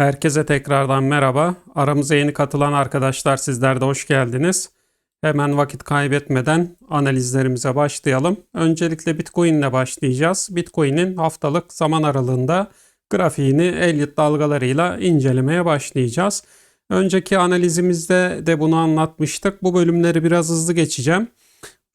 Herkese tekrardan merhaba. Aramıza yeni katılan arkadaşlar sizler de hoş geldiniz. Hemen vakit kaybetmeden analizlerimize başlayalım. Öncelikle Bitcoin ile başlayacağız. Bitcoin'in haftalık zaman aralığında grafiğini Elliott dalgalarıyla incelemeye başlayacağız. Önceki analizimizde de bunu anlatmıştık. Bu bölümleri biraz hızlı geçeceğim.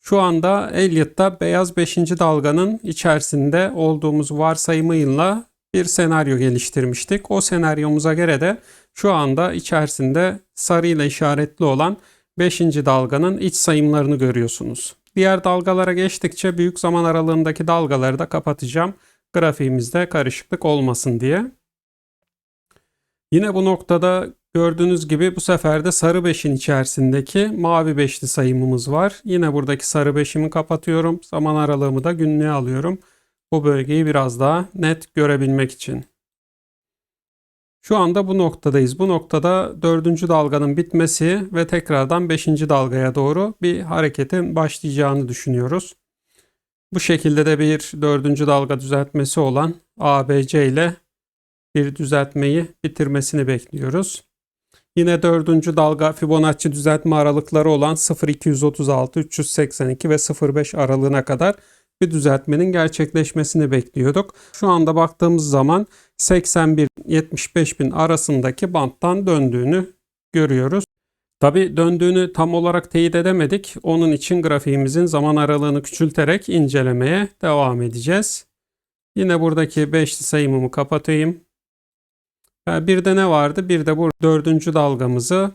Şu anda Elliott'ta beyaz 5. dalganın içerisinde olduğumuz varsayımıyla bir senaryo geliştirmiştik. O senaryomuza göre de şu anda içerisinde sarıyla işaretli olan 5. dalganın iç sayımlarını görüyorsunuz. Diğer dalgalara geçtikçe büyük zaman aralığındaki dalgaları da kapatacağım. Grafiğimizde karışıklık olmasın diye. Yine bu noktada gördüğünüz gibi bu sefer de sarı 5'in içerisindeki mavi 5'li sayımımız var. Yine buradaki sarı 5'imi kapatıyorum. Zaman aralığımı da günlüğe alıyorum bu bölgeyi biraz daha net görebilmek için. Şu anda bu noktadayız. Bu noktada dördüncü dalganın bitmesi ve tekrardan beşinci dalgaya doğru bir hareketin başlayacağını düşünüyoruz. Bu şekilde de bir dördüncü dalga düzeltmesi olan ABC ile bir düzeltmeyi bitirmesini bekliyoruz. Yine dördüncü dalga Fibonacci düzeltme aralıkları olan 0.236, 382 ve 0.5 aralığına kadar bir düzeltmenin gerçekleşmesini bekliyorduk. Şu anda baktığımız zaman 81-75 bin arasındaki banttan döndüğünü görüyoruz. Tabi döndüğünü tam olarak teyit edemedik. Onun için grafiğimizin zaman aralığını küçülterek incelemeye devam edeceğiz. Yine buradaki 5 sayımımı kapatayım. Bir de ne vardı? Bir de bu dördüncü dalgamızı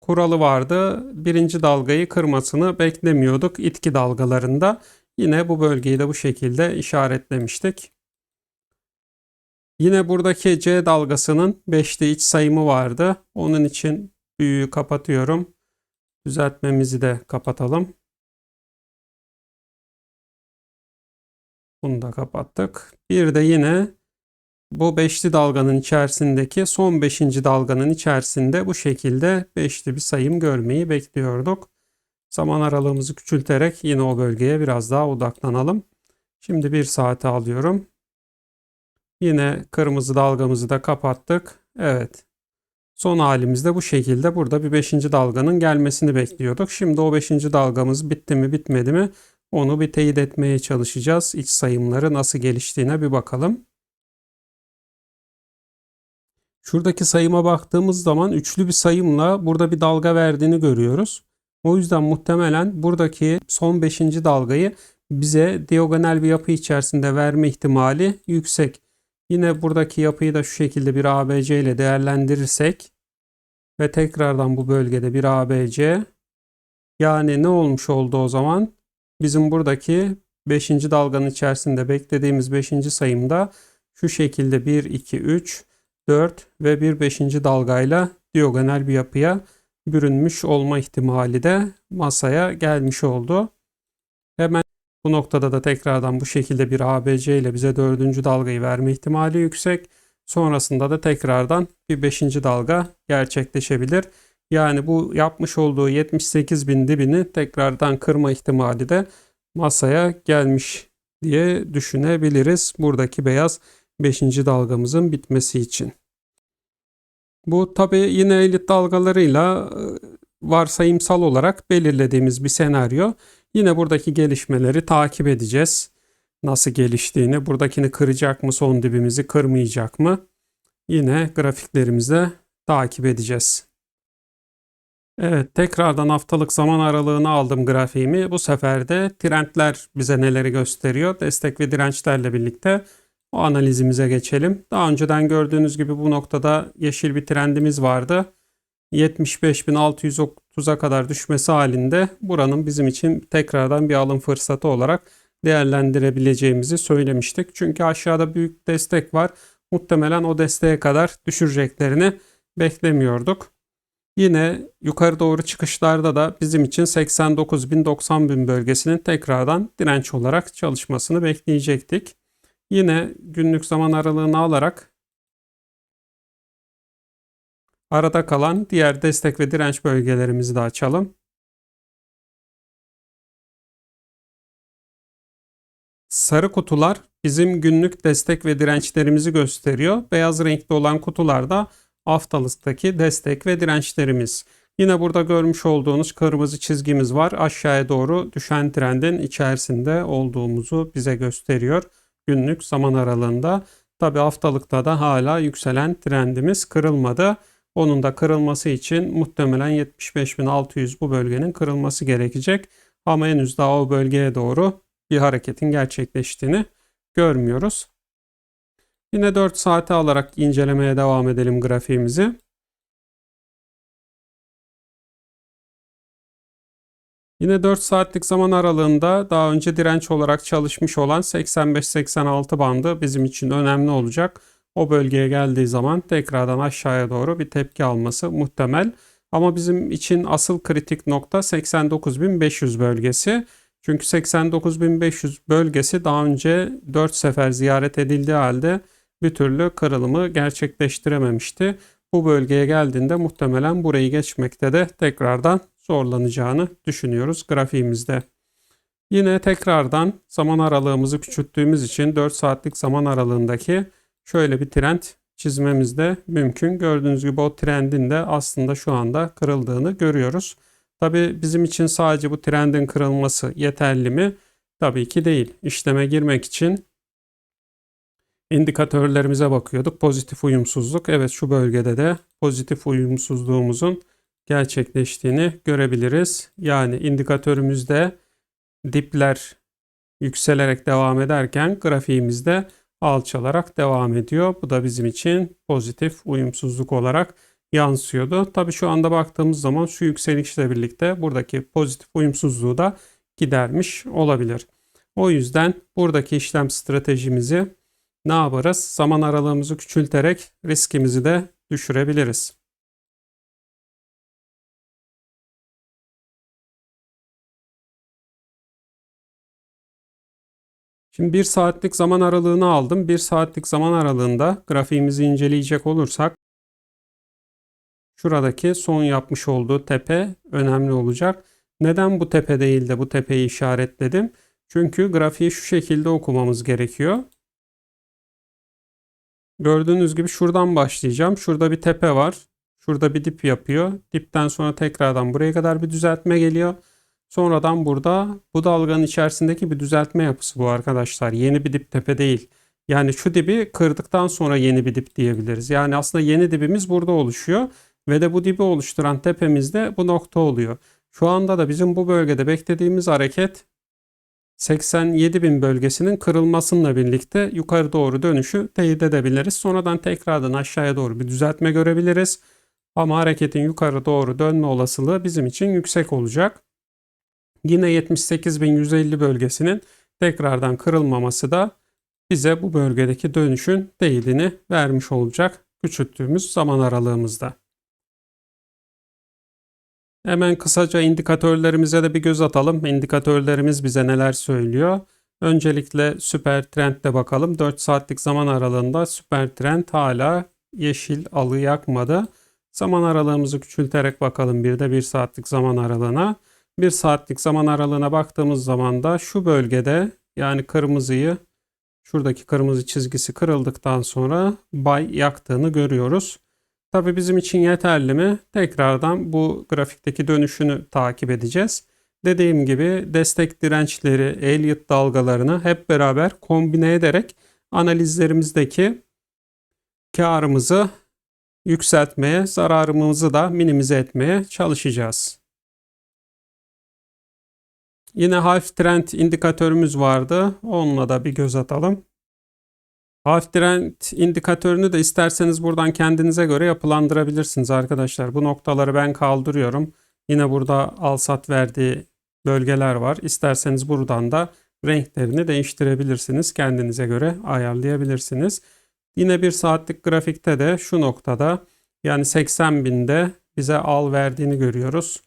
kuralı vardı. Birinci dalgayı kırmasını beklemiyorduk itki dalgalarında. Yine bu bölgeyi de bu şekilde işaretlemiştik. Yine buradaki C dalgasının 5'te iç sayımı vardı. Onun için büyüğü kapatıyorum. Düzeltmemizi de kapatalım. Bunu da kapattık. Bir de yine bu beşli dalganın içerisindeki son beşinci dalganın içerisinde bu şekilde beşli bir sayım görmeyi bekliyorduk. Zaman aralığımızı küçülterek yine o bölgeye biraz daha odaklanalım. Şimdi bir saate alıyorum. Yine kırmızı dalgamızı da kapattık. Evet. Son halimizde bu şekilde burada bir 5. dalganın gelmesini bekliyorduk. Şimdi o 5. dalgamız bitti mi bitmedi mi onu bir teyit etmeye çalışacağız. İç sayımları nasıl geliştiğine bir bakalım. Şuradaki sayıma baktığımız zaman üçlü bir sayımla burada bir dalga verdiğini görüyoruz. O yüzden muhtemelen buradaki son 5. dalgayı bize diagonal bir yapı içerisinde verme ihtimali yüksek. Yine buradaki yapıyı da şu şekilde bir ABC ile değerlendirirsek ve tekrardan bu bölgede bir ABC yani ne olmuş oldu o zaman? Bizim buradaki 5. dalganın içerisinde beklediğimiz 5. sayımda şu şekilde 1, 2, 3, 4 ve bir 5. dalgayla diagonal bir yapıya bürünmüş olma ihtimali de masaya gelmiş oldu. Hemen bu noktada da tekrardan bu şekilde bir ABC ile bize dördüncü dalgayı verme ihtimali yüksek. Sonrasında da tekrardan bir beşinci dalga gerçekleşebilir. Yani bu yapmış olduğu 78 bin dibini tekrardan kırma ihtimali de masaya gelmiş diye düşünebiliriz. Buradaki beyaz 5. dalgamızın bitmesi için. Bu tabi yine elit dalgalarıyla e, varsayımsal olarak belirlediğimiz bir senaryo. Yine buradaki gelişmeleri takip edeceğiz. Nasıl geliştiğini, buradakini kıracak mı, son dibimizi kırmayacak mı? Yine grafiklerimizde takip edeceğiz. Evet, tekrardan haftalık zaman aralığını aldım grafiğimi. Bu sefer de trendler bize neleri gösteriyor? Destek ve dirençlerle birlikte o analizimize geçelim. Daha önceden gördüğünüz gibi bu noktada yeşil bir trendimiz vardı. 75.630'a kadar düşmesi halinde buranın bizim için tekrardan bir alım fırsatı olarak değerlendirebileceğimizi söylemiştik. Çünkü aşağıda büyük destek var. Muhtemelen o desteğe kadar düşüreceklerini beklemiyorduk. Yine yukarı doğru çıkışlarda da bizim için 89 bin 90 bin bölgesinin tekrardan direnç olarak çalışmasını bekleyecektik. Yine günlük zaman aralığını alarak arada kalan diğer destek ve direnç bölgelerimizi de açalım. Sarı kutular bizim günlük destek ve dirençlerimizi gösteriyor. Beyaz renkli olan kutular da haftalıktaki destek ve dirençlerimiz. Yine burada görmüş olduğunuz kırmızı çizgimiz var. Aşağıya doğru düşen trendin içerisinde olduğumuzu bize gösteriyor. Günlük zaman aralığında. Tabi haftalıkta da hala yükselen trendimiz kırılmadı. Onun da kırılması için muhtemelen 75.600 bu bölgenin kırılması gerekecek. Ama henüz daha o bölgeye doğru bir hareketin gerçekleştiğini görmüyoruz. Yine 4 saate alarak incelemeye devam edelim grafiğimizi. Yine 4 saatlik zaman aralığında daha önce direnç olarak çalışmış olan 85-86 bandı bizim için önemli olacak. O bölgeye geldiği zaman tekrardan aşağıya doğru bir tepki alması muhtemel. Ama bizim için asıl kritik nokta 89.500 bölgesi. Çünkü 89.500 bölgesi daha önce 4 sefer ziyaret edildiği halde bir türlü kırılımı gerçekleştirememişti. Bu bölgeye geldiğinde muhtemelen burayı geçmekte de tekrardan zorlanacağını düşünüyoruz grafiğimizde. Yine tekrardan zaman aralığımızı küçülttüğümüz için 4 saatlik zaman aralığındaki şöyle bir trend çizmemiz de mümkün. Gördüğünüz gibi o trendin de aslında şu anda kırıldığını görüyoruz. Tabi bizim için sadece bu trendin kırılması yeterli mi? Tabii ki değil. İşleme girmek için indikatörlerimize bakıyorduk. Pozitif uyumsuzluk. Evet şu bölgede de pozitif uyumsuzluğumuzun gerçekleştiğini görebiliriz. Yani indikatörümüzde dipler yükselerek devam ederken grafiğimizde alçalarak devam ediyor. Bu da bizim için pozitif uyumsuzluk olarak yansıyordu. Tabi şu anda baktığımız zaman şu yükselişle birlikte buradaki pozitif uyumsuzluğu da gidermiş olabilir. O yüzden buradaki işlem stratejimizi ne yaparız? Zaman aralığımızı küçülterek riskimizi de düşürebiliriz. Şimdi bir saatlik zaman aralığını aldım. Bir saatlik zaman aralığında grafiğimizi inceleyecek olursak şuradaki son yapmış olduğu tepe önemli olacak. Neden bu tepe değil de bu tepeyi işaretledim? Çünkü grafiği şu şekilde okumamız gerekiyor. Gördüğünüz gibi şuradan başlayacağım. Şurada bir tepe var. Şurada bir dip yapıyor. Dipten sonra tekrardan buraya kadar bir düzeltme geliyor. Sonradan burada bu dalganın içerisindeki bir düzeltme yapısı bu arkadaşlar. Yeni bir dip tepe değil. Yani şu dibi kırdıktan sonra yeni bir dip diyebiliriz. Yani aslında yeni dibimiz burada oluşuyor. Ve de bu dibi oluşturan tepemizde bu nokta oluyor. Şu anda da bizim bu bölgede beklediğimiz hareket 87 bin bölgesinin kırılmasıyla birlikte yukarı doğru dönüşü teyit edebiliriz. Sonradan tekrardan aşağıya doğru bir düzeltme görebiliriz. Ama hareketin yukarı doğru dönme olasılığı bizim için yüksek olacak. Yine 78.150 bölgesinin tekrardan kırılmaması da bize bu bölgedeki dönüşün değilini vermiş olacak küçülttüğümüz zaman aralığımızda. Hemen kısaca indikatörlerimize de bir göz atalım. İndikatörlerimiz bize neler söylüyor? Öncelikle süper trendle bakalım. 4 saatlik zaman aralığında süper trend hala yeşil alı yakmadı. Zaman aralığımızı küçülterek bakalım bir de 1 saatlik zaman aralığına. 1 saatlik zaman aralığına baktığımız zaman da şu bölgede yani kırmızıyı şuradaki kırmızı çizgisi kırıldıktan sonra bay yaktığını görüyoruz. Tabi bizim için yeterli mi? Tekrardan bu grafikteki dönüşünü takip edeceğiz. Dediğim gibi destek dirençleri, Elliott dalgalarını hep beraber kombine ederek analizlerimizdeki karımızı yükseltmeye, zararımızı da minimize etmeye çalışacağız. Yine half trend indikatörümüz vardı. Onunla da bir göz atalım. Half trend indikatörünü de isterseniz buradan kendinize göre yapılandırabilirsiniz arkadaşlar. Bu noktaları ben kaldırıyorum. Yine burada al sat verdiği bölgeler var. İsterseniz buradan da renklerini değiştirebilirsiniz. Kendinize göre ayarlayabilirsiniz. Yine bir saatlik grafikte de şu noktada yani 80 binde bize al verdiğini görüyoruz.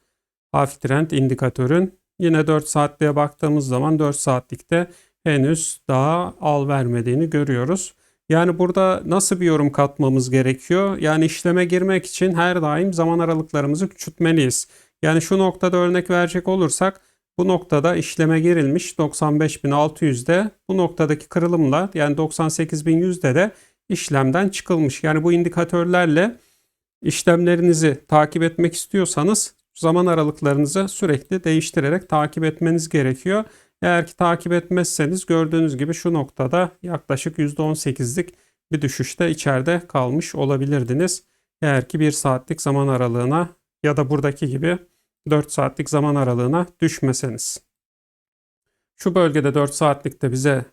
Half trend indikatörün Yine 4 saatliğe baktığımız zaman 4 saatlikte henüz daha al vermediğini görüyoruz. Yani burada nasıl bir yorum katmamız gerekiyor? Yani işleme girmek için her daim zaman aralıklarımızı küçültmeliyiz. Yani şu noktada örnek verecek olursak Bu noktada işleme girilmiş 95.600'de bu noktadaki kırılımla yani 98.100'de de işlemden çıkılmış. Yani bu indikatörlerle işlemlerinizi takip etmek istiyorsanız zaman aralıklarınızı sürekli değiştirerek takip etmeniz gerekiyor. Eğer ki takip etmezseniz gördüğünüz gibi şu noktada yaklaşık %18'lik bir düşüşte içeride kalmış olabilirdiniz. Eğer ki 1 saatlik zaman aralığına ya da buradaki gibi 4 saatlik zaman aralığına düşmeseniz. Şu bölgede 4 saatlikte bize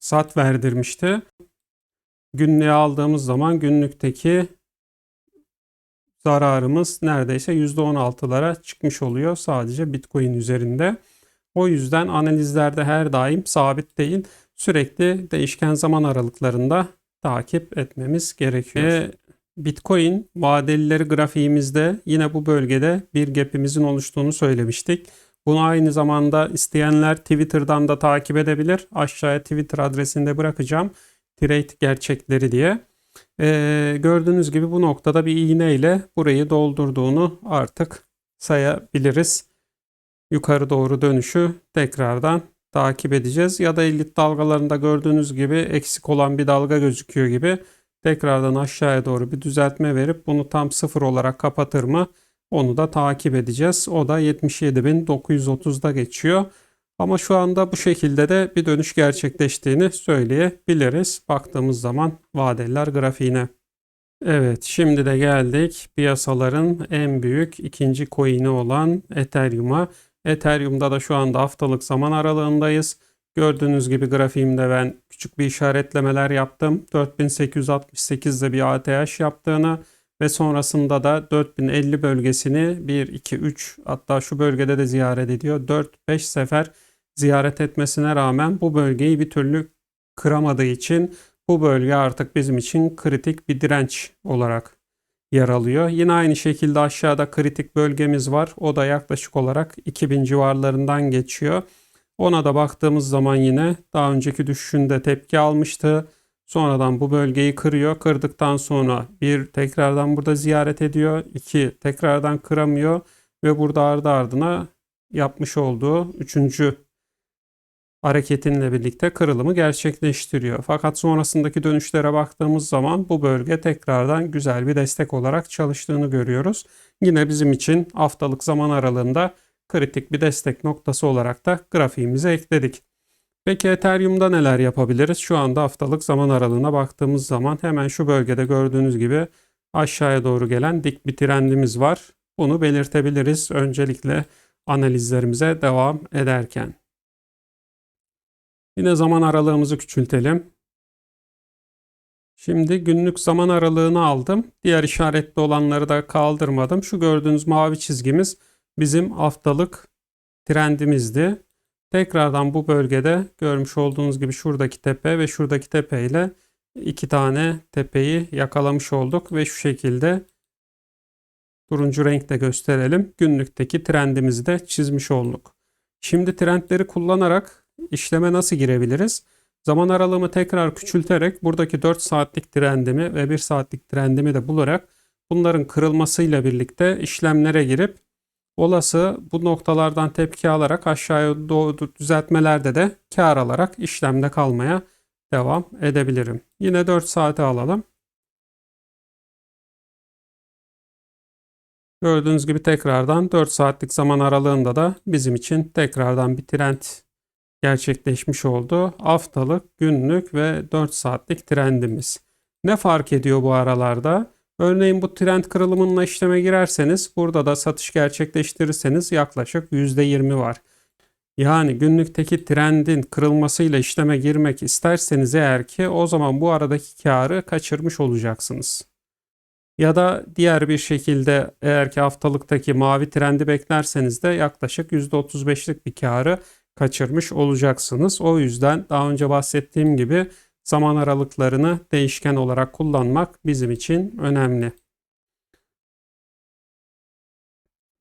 sat verdirmişti. Günlüğe aldığımız zaman günlükteki zararımız neredeyse %16'lara çıkmış oluyor sadece Bitcoin üzerinde. O yüzden analizlerde her daim sabit değil, sürekli değişken zaman aralıklarında takip etmemiz gerekiyor. Ve Bitcoin vadelileri grafiğimizde yine bu bölgede bir gap'imizin oluştuğunu söylemiştik. Bunu aynı zamanda isteyenler Twitter'dan da takip edebilir. Aşağıya Twitter adresinde bırakacağım. Trade gerçekleri diye. Ee, gördüğünüz gibi bu noktada bir iğne ile burayı doldurduğunu artık sayabiliriz. Yukarı doğru dönüşü tekrardan takip edeceğiz. Ya da elit dalgalarında gördüğünüz gibi eksik olan bir dalga gözüküyor gibi tekrardan aşağıya doğru bir düzeltme verip bunu tam sıfır olarak kapatır mı? Onu da takip edeceğiz. O da 77.930'da geçiyor. Ama şu anda bu şekilde de bir dönüş gerçekleştiğini söyleyebiliriz. Baktığımız zaman vadeliler grafiğine. Evet şimdi de geldik piyasaların en büyük ikinci coin'i olan Ethereum'a. Ethereum'da da şu anda haftalık zaman aralığındayız. Gördüğünüz gibi grafiğimde ben küçük bir işaretlemeler yaptım. 4868'de bir ATH yaptığını ve sonrasında da 4050 bölgesini 1, 2, 3 hatta şu bölgede de ziyaret ediyor. 4-5 sefer ziyaret etmesine rağmen bu bölgeyi bir türlü kıramadığı için bu bölge artık bizim için kritik bir direnç olarak yer alıyor. Yine aynı şekilde aşağıda kritik bölgemiz var. O da yaklaşık olarak 2000 civarlarından geçiyor. Ona da baktığımız zaman yine daha önceki düşüşünde tepki almıştı. Sonradan bu bölgeyi kırıyor. Kırdıktan sonra bir tekrardan burada ziyaret ediyor. iki tekrardan kıramıyor ve burada ardı ardına yapmış olduğu üçüncü hareketinle birlikte kırılımı gerçekleştiriyor. Fakat sonrasındaki dönüşlere baktığımız zaman bu bölge tekrardan güzel bir destek olarak çalıştığını görüyoruz. Yine bizim için haftalık zaman aralığında kritik bir destek noktası olarak da grafiğimize ekledik. Peki Ethereum'da neler yapabiliriz? Şu anda haftalık zaman aralığına baktığımız zaman hemen şu bölgede gördüğünüz gibi aşağıya doğru gelen dik bir trendimiz var. Bunu belirtebiliriz öncelikle analizlerimize devam ederken. Yine zaman aralığımızı küçültelim. Şimdi günlük zaman aralığını aldım. Diğer işaretli olanları da kaldırmadım. Şu gördüğünüz mavi çizgimiz bizim haftalık trendimizdi. Tekrardan bu bölgede görmüş olduğunuz gibi şuradaki tepe ve şuradaki tepe ile iki tane tepeyi yakalamış olduk ve şu şekilde turuncu renkte gösterelim. Günlükteki trendimizi de çizmiş olduk. Şimdi trendleri kullanarak işleme nasıl girebiliriz? Zaman aralığımı tekrar küçülterek buradaki 4 saatlik trendimi ve 1 saatlik trendimi de bularak bunların kırılmasıyla birlikte işlemlere girip olası bu noktalardan tepki alarak aşağıya doğru düzeltmelerde de kar alarak işlemde kalmaya devam edebilirim. Yine 4 saate alalım. Gördüğünüz gibi tekrardan 4 saatlik zaman aralığında da bizim için tekrardan bir trend gerçekleşmiş oldu. Haftalık, günlük ve 4 saatlik trendimiz. Ne fark ediyor bu aralarda? Örneğin bu trend kırılımına işleme girerseniz burada da satış gerçekleştirirseniz yaklaşık %20 var. Yani günlükteki trendin kırılmasıyla işleme girmek isterseniz eğer ki o zaman bu aradaki karı kaçırmış olacaksınız. Ya da diğer bir şekilde eğer ki haftalıktaki mavi trendi beklerseniz de yaklaşık %35'lik bir karı kaçırmış olacaksınız. O yüzden daha önce bahsettiğim gibi zaman aralıklarını değişken olarak kullanmak bizim için önemli.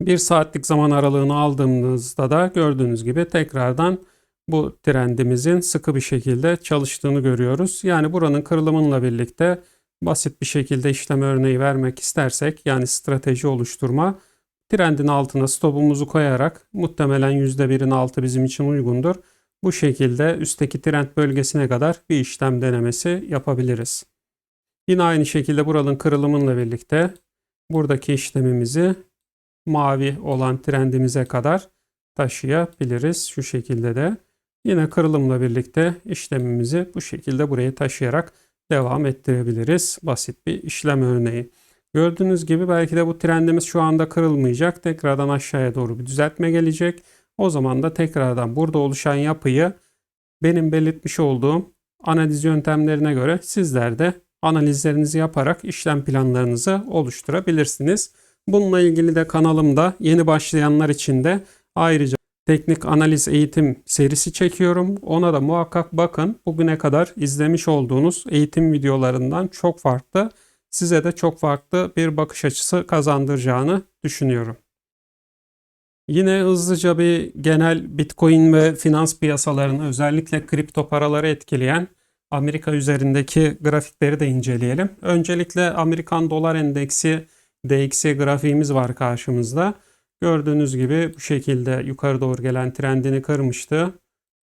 Bir saatlik zaman aralığını aldığımızda da gördüğünüz gibi tekrardan bu trendimizin sıkı bir şekilde çalıştığını görüyoruz. Yani buranın kırılımınla birlikte basit bir şekilde işlem örneği vermek istersek yani strateji oluşturma Trendin altına stopumuzu koyarak muhtemelen %1'in altı bizim için uygundur. Bu şekilde üstteki trend bölgesine kadar bir işlem denemesi yapabiliriz. Yine aynı şekilde buranın kırılımıyla birlikte buradaki işlemimizi mavi olan trendimize kadar taşıyabiliriz. Şu şekilde de. Yine kırılımla birlikte işlemimizi bu şekilde buraya taşıyarak devam ettirebiliriz. Basit bir işlem örneği. Gördüğünüz gibi belki de bu trendimiz şu anda kırılmayacak. Tekrardan aşağıya doğru bir düzeltme gelecek. O zaman da tekrardan burada oluşan yapıyı benim belirtmiş olduğum analiz yöntemlerine göre sizler de analizlerinizi yaparak işlem planlarınızı oluşturabilirsiniz. Bununla ilgili de kanalımda yeni başlayanlar için de ayrıca teknik analiz eğitim serisi çekiyorum. Ona da muhakkak bakın. Bugüne kadar izlemiş olduğunuz eğitim videolarından çok farklı, size de çok farklı bir bakış açısı kazandıracağını düşünüyorum. Yine hızlıca bir genel Bitcoin ve finans piyasalarını özellikle kripto paraları etkileyen Amerika üzerindeki grafikleri de inceleyelim. Öncelikle Amerikan dolar endeksi DXY grafiğimiz var karşımızda. Gördüğünüz gibi bu şekilde yukarı doğru gelen trendini kırmıştı.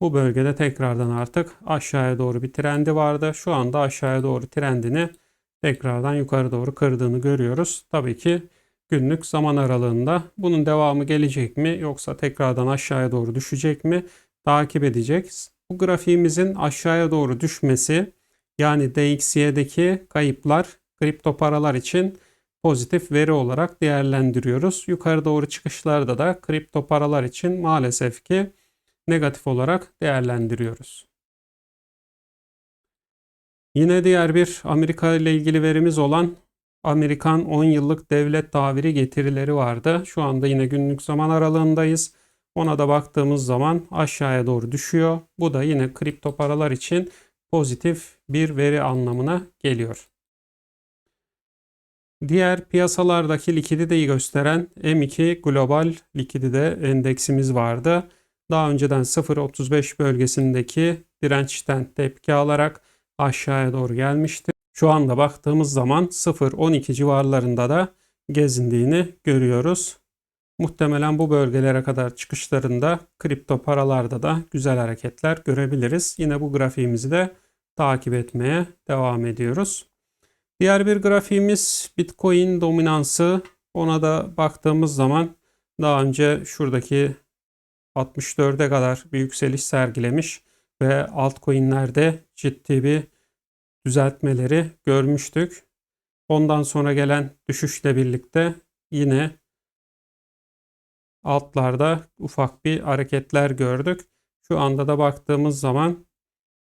Bu bölgede tekrardan artık aşağıya doğru bir trendi vardı. Şu anda aşağıya doğru trendini tekrardan yukarı doğru kırdığını görüyoruz. Tabii ki günlük zaman aralığında bunun devamı gelecek mi yoksa tekrardan aşağıya doğru düşecek mi takip edeceğiz. Bu grafiğimizin aşağıya doğru düşmesi yani DXY'deki kayıplar kripto paralar için pozitif veri olarak değerlendiriyoruz. Yukarı doğru çıkışlarda da kripto paralar için maalesef ki negatif olarak değerlendiriyoruz. Yine diğer bir Amerika ile ilgili verimiz olan Amerikan 10 yıllık devlet daviri getirileri vardı. Şu anda yine günlük zaman aralığındayız. Ona da baktığımız zaman aşağıya doğru düşüyor. Bu da yine kripto paralar için pozitif bir veri anlamına geliyor. Diğer piyasalardaki likiditeyi gösteren M2 Global Likidite Endeksimiz vardı. Daha önceden 0.35 bölgesindeki dirençten tepki alarak aşağıya doğru gelmişti. Şu anda baktığımız zaman 0.12 civarlarında da gezindiğini görüyoruz. Muhtemelen bu bölgelere kadar çıkışlarında kripto paralarda da güzel hareketler görebiliriz. Yine bu grafiğimizi de takip etmeye devam ediyoruz. Diğer bir grafiğimiz Bitcoin dominansı. Ona da baktığımız zaman daha önce şuradaki 64'e kadar bir yükseliş sergilemiş ve altcoin'lerde ciddi bir düzeltmeleri görmüştük. Ondan sonra gelen düşüşle birlikte yine altlarda ufak bir hareketler gördük. Şu anda da baktığımız zaman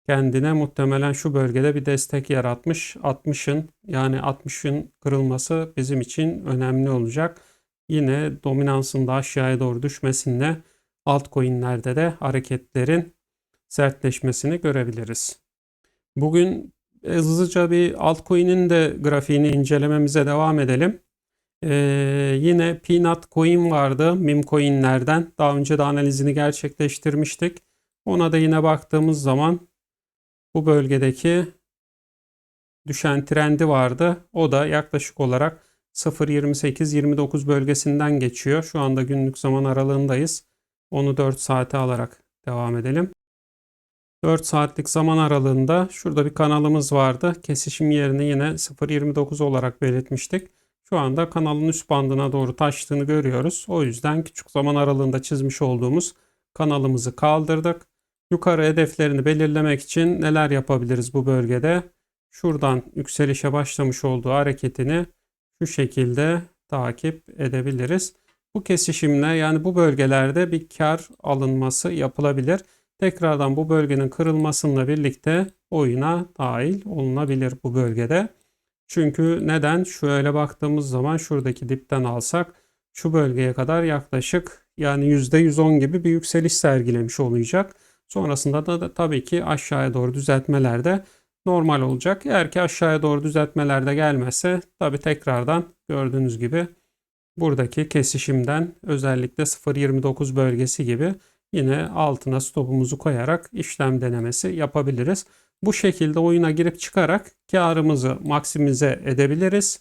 kendine muhtemelen şu bölgede bir destek yaratmış. 60'ın yani 60'ın kırılması bizim için önemli olacak. Yine dominansın da aşağıya doğru düşmesinde altcoin'lerde de hareketlerin sertleşmesini görebiliriz. Bugün hızlıca bir altcoin'in de grafiğini incelememize devam edelim. Ee, yine Peanut Coin vardı meme coinlerden. Daha önce de analizini gerçekleştirmiştik. Ona da yine baktığımız zaman bu bölgedeki düşen trendi vardı. O da yaklaşık olarak 0.28-29 bölgesinden geçiyor. Şu anda günlük zaman aralığındayız. Onu 4 saate alarak devam edelim. 4 saatlik zaman aralığında şurada bir kanalımız vardı. Kesişim yerini yine 0.29 olarak belirtmiştik. Şu anda kanalın üst bandına doğru taştığını görüyoruz. O yüzden küçük zaman aralığında çizmiş olduğumuz kanalımızı kaldırdık. Yukarı hedeflerini belirlemek için neler yapabiliriz bu bölgede? Şuradan yükselişe başlamış olduğu hareketini şu şekilde takip edebiliriz. Bu kesişimle yani bu bölgelerde bir kar alınması yapılabilir. Tekrardan bu bölgenin kırılmasıyla birlikte oyuna dahil olunabilir bu bölgede. Çünkü neden? Şöyle baktığımız zaman şuradaki dipten alsak şu bölgeye kadar yaklaşık yani %110 gibi bir yükseliş sergilemiş olacak. Sonrasında da, da tabii ki aşağıya doğru düzeltmeler de normal olacak. Eğer ki aşağıya doğru düzeltmeler de gelmezse tabii tekrardan gördüğünüz gibi buradaki kesişimden özellikle 0.29 bölgesi gibi yine altına stopumuzu koyarak işlem denemesi yapabiliriz. Bu şekilde oyuna girip çıkarak karımızı maksimize edebiliriz.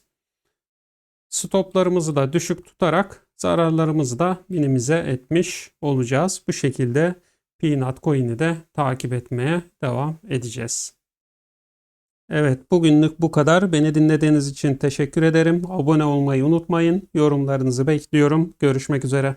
Stoplarımızı da düşük tutarak zararlarımızı da minimize etmiş olacağız. Bu şekilde Peanut Coin'i de takip etmeye devam edeceğiz. Evet bugünlük bu kadar. Beni dinlediğiniz için teşekkür ederim. Abone olmayı unutmayın. Yorumlarınızı bekliyorum. Görüşmek üzere.